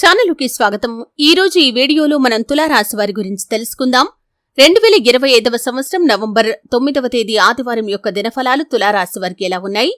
ఛానలుకి స్వాగతం. ఈ రోజు ఈ వీడియోలో మనం తులారాశి వారి గురించి తెలుసుకుందాం. రెండు వేల ఇరవై ఐదవ సంవత్సరం నవంబర్ తొమ్మిదవ తేదీ ఆదివారం యొక్క దినఫలాలు తులారాశి వారికి ఎలా ఉన్నాయి?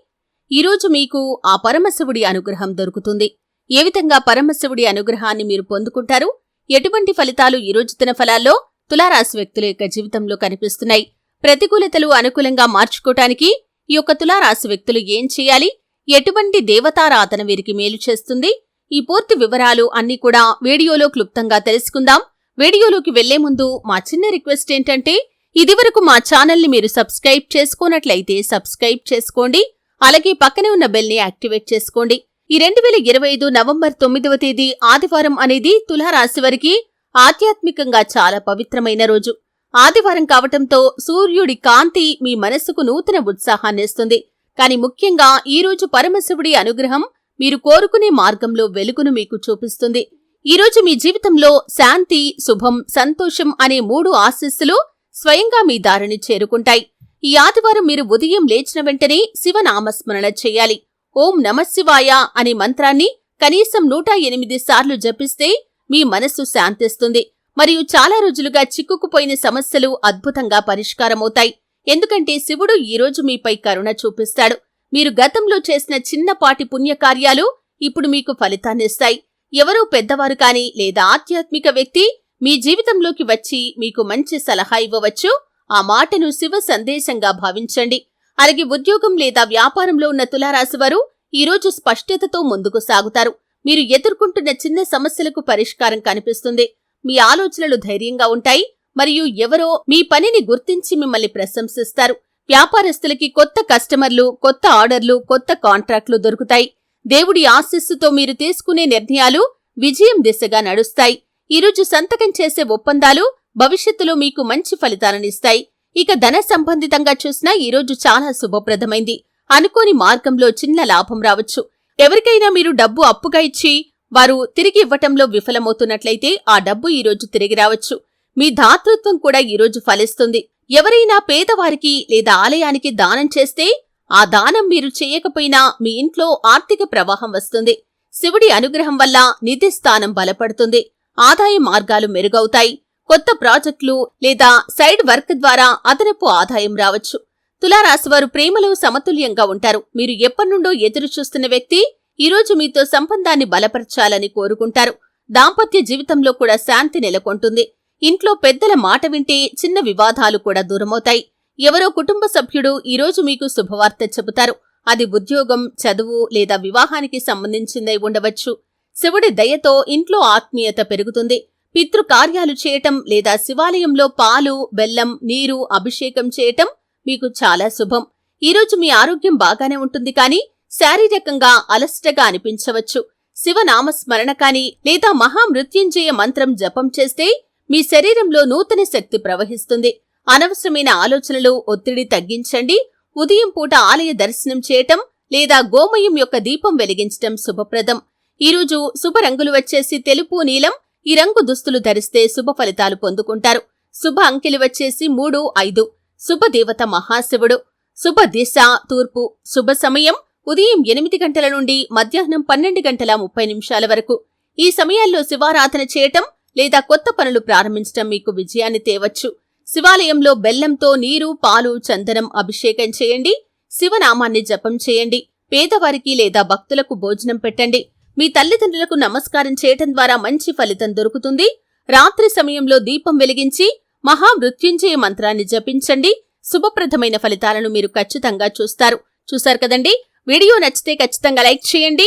ఈ రోజు మీకు ఆ పరమశివుడి అనుగ్రహం దొరుకుతుంది. ఏ విధంగా పరమశివుడి అనుగ్రహాన్ని మీరు పొందుకుంటారు? ఎటువంటి ఫలితాలు ఈ రోజు దినఫలాల్లో తులారాశి వ్యక్తుల యొక్క జీవితంలో కనిపిస్తున్నాయి? ప్రతికూలతలు అనుకూలంగా మార్చుకోవటానికి ఈ యొక్క తులారాశి వ్యక్తులు ఏం చేయాలి? ఎటువంటి దేవతారాధన వీరికి మేలు చేస్తుంది? ఈ పూర్తి వివరాలు అన్ని కూడా వీడియోలో క్లుప్తంగా తెలుసుకుందాం. వీడియోలోకి వెళ్ళే ముందు మా చిన్న రిక్వెస్ట్ ఏంటంటే ఇదివరకు మా ఛానల్ని మీరు సబ్స్క్రైబ్ చేసుకున్నట్లయితే సబ్స్క్రైబ్ చేసుకోండి అలాగే పక్కనే ఉన్న బెల్ని యాక్టివేట్ చేసుకోండి. ఈ రెండు వేల ఇరవై ఐదు నవంబర్ తొమ్మిదవ తేదీ ఆదివారం అనేది తులారాశి వారికి ఆధ్యాత్మికంగా చాలా పవిత్రమైన రోజు. ఆదివారం కావటంతో సూర్యుడి కాంతి మీ మనస్సుకు నూతన ఉత్సాహాన్నిస్తుంది. కాని ముఖ్యంగా ఈ రోజు పరమశివుడి అనుగ్రహం మీరు కోరుకునే మార్గంలో వెలుగును మీకు చూపిస్తుంది. ఈరోజు మీ జీవితంలో శాంతి శుభం సంతోషం అనే మూడు ఆశీస్సులు స్వయంగా మీ దారిని చేరుకుంటాయి. ఈ ఆదివారం మీరు ఉదయం లేచిన వెంటనే శివనామస్మరణ చేయాలి. ఓం నమశివాయ అనే మంత్రాన్ని కనీసం నూట ఎనిమిది సార్లు జపిస్తే మీ మనస్సు శాంతిస్తుంది. మరియు చాలా రోజులుగా చిక్కుకుపోయిన సమస్యలు అద్భుతంగా పరిష్కారమవుతాయి. ఎందుకంటే శివుడు ఈరోజు మీపై కరుణ చూపిస్తాడు. మీరు గతంలో చేసిన చిన్నపాటి పుణ్యకార్యాలు ఇప్పుడు మీకు ఫలితాన్నిస్తాయి ఎవరో పెద్దవారు కాని లేదా ఆధ్యాత్మిక వ్యక్తి మీ జీవితంలోకి వచ్చి మీకు మంచి సలహా ఇవ్వవచ్చు. ఆ మాటను శివ సందేశంగా భావించండి. అలాగే ఉద్యోగం లేదా వ్యాపారంలో ఉన్న తులారాశివారు ఈరోజు స్పష్టతతో ముందుకు సాగుతారు. మీరు ఎదుర్కొంటున్న చిన్న సమస్యలకు పరిష్కారం కనిపిస్తుంది. మీ ఆలోచనలు ధైర్యంగా ఉంటాయి. మరియు ఎవరో మీ పనిని గుర్తించి మిమ్మల్ని ప్రశంసిస్తారు. వ్యాపారస్తులకి కొత్త కస్టమర్లు కొత్త ఆర్డర్లు కొత్త కాంట్రాక్ట్లు దొరుకుతాయి. దేవుడి ఆశస్సుతో మీరు తీసుకునే నిర్ణయాలు విజయం దిశగా నడుస్తాయి. ఈరోజు సంతకం చేసే ఒప్పందాలు భవిష్యత్తులో మీకు మంచి ఫలితాలనిస్తాయి ఇక ధన సంబంధితంగా చూసినా ఈరోజు చాలా శుభప్రదమైంది. అనుకోని మార్గంలో చిన్న లాభం రావచ్చు. ఎవరికైనా మీరు డబ్బు అప్పుగా ఇచ్చి వారు తిరిగి ఇవ్వటంలో విఫలమవుతున్నట్లయితే ఆ డబ్బు ఈరోజు తిరిగి రావచ్చు. మీ దాతృత్వం కూడా ఈరోజు ఫలిస్తుంది. ఎవరైనా పేదవారికి లేదా ఆలయానికి దానం చేస్తే ఆ దానం మీరు చేయకపోయినా మీ ఇంట్లో ఆర్థిక ప్రవాహం వస్తుంది. శివుడి అనుగ్రహం వల్ల నిధి స్థానం బలపడుతుంది. ఆదాయ మార్గాలు మెరుగవుతాయి. కొత్త ప్రాజెక్టులు లేదా సైడ్ వర్క్ ద్వారా అదనపు ఆదాయం రావచ్చు. తులారాశివారు ప్రేమలో సమతుల్యంగా ఉంటారు. మీరు ఎప్పటినుండో ఎదురు చూస్తున్న వ్యక్తి ఈరోజు మీతో సంబంధాన్ని బలపరచాలని కోరుకుంటారు. దాంపత్య జీవితంలో కూడా శాంతి నెలకొంటుంది. ఇంట్లో పెద్దల మాట వింటే చిన్న వివాదాలు కూడా దూరమవుతాయి. ఎవరో కుటుంబ సభ్యుడు ఈరోజు మీకు శుభవార్త చెబుతారు. అది ఉద్యోగం చదువు లేదా వివాహానికి సంబంధించిందై ఉండవచ్చు. శివుడి దయతో ఇంట్లో ఆత్మీయత పెరుగుతుంది. పితృకార్యాలు చేయటం లేదా శివాలయంలో పాలు బెల్లం నీరు అభిషేకం చేయటం మీకు చాలా శుభం. ఈరోజు మీ ఆరోగ్యం బాగానే ఉంటుంది కానీ శారీరకంగా అలసటగా అనిపించవచ్చు. శివనామస్మరణ కాని లేదా మహామృత్యుంజయ మంత్రం జపం చేస్తే మీ శరీరంలో నూతన శక్తి ప్రవహిస్తుంది. అనవసరమైన ఆలోచనలు ఒత్తిడి తగ్గించండి. ఉదయం పూట ఆలయ దర్శనం చేయటం లేదా గోమయం యొక్క దీపం వెలిగించటం శుభప్రదం. ఈరోజు శుభ రంగులు వచ్చేసి తెలుపు నీలం. ఈ రంగు దుస్తులు ధరిస్తే శుభ ఫలితాలు పొందుకుంటారు. శుభ అంకెలు వచ్చేసి మూడు ఐదు. శుభదేవత మహాశివుడు. శుభ దిశ తూర్పు. శుభ సమయం ఉదయం ఎనిమిది గంటల నుండి మధ్యాహ్నం పన్నెండు గంటల ముప్పై నిమిషాల వరకు. ఈ సమయాల్లో శివారాధన చేయటం లేదా కొత్త పనులు ప్రారంభించటం మీకు విజయాన్ని తేవచ్చు. శివాలయంలో బెల్లంతో నీరు పాలు చందనం అభిషేకం చేయండి. శివనామాన్ని జపం చేయండి. పేదవారికి లేదా భక్తులకు భోజనం పెట్టండి. మీ తల్లిదండ్రులకు నమస్కారం చేయటం ద్వారా మంచి ఫలితం దొరుకుతుంది. రాత్రి సమయంలో దీపం వెలిగించి మహామృత్యుంజయ మంత్రాన్ని జపించండి. శుభప్రదమైన ఫలితాలను మీరు ఖచ్చితంగా చూస్తారు. చూశారు కదండి? వీడియో నచ్చితే ఖచ్చితంగా లైక్ చేయండి.